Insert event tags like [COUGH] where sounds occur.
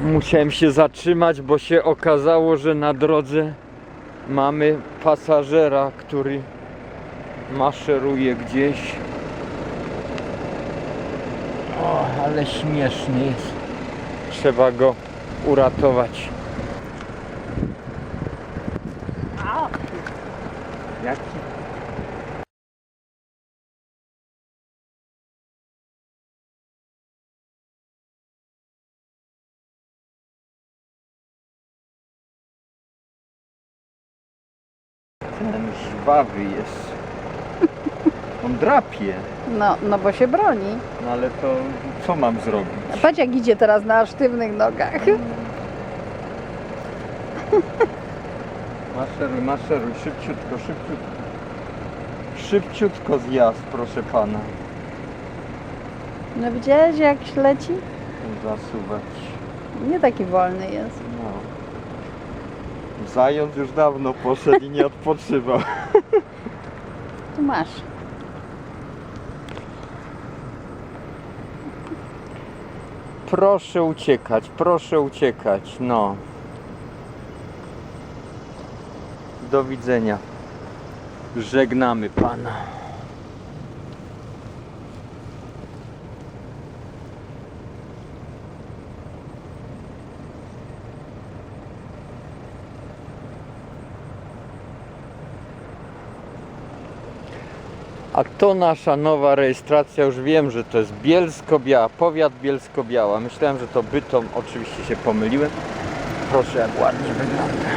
Musiałem się zatrzymać, bo się okazało, że na drodze mamy pasażera, który maszeruje gdzieś. O, ale śmieszny jest. Trzeba go uratować. Jaki? Ten żwawy jest. On drapie. No, no bo się broni. No ale to co mam zrobić? Patrz jak idzie teraz na sztywnych nogach. Maszeruj, maszeruj, szybciutko, szybciutko. Szybciutko zjazd, proszę pana. No widziałeś jak leci? Zasuwać. Nie taki wolny jest. Zając już dawno poszedł i nie odpoczywał. [LAUGHS] Tu masz. Proszę uciekać, proszę uciekać, no. Do widzenia. Żegnamy pana. A to nasza nowa rejestracja, już wiem, że to jest Bielsko-Biała, powiat Bielsko-Biała. Myślałem, że to Bytom, oczywiście się pomyliłem. Proszę, jak ładnie wygląda.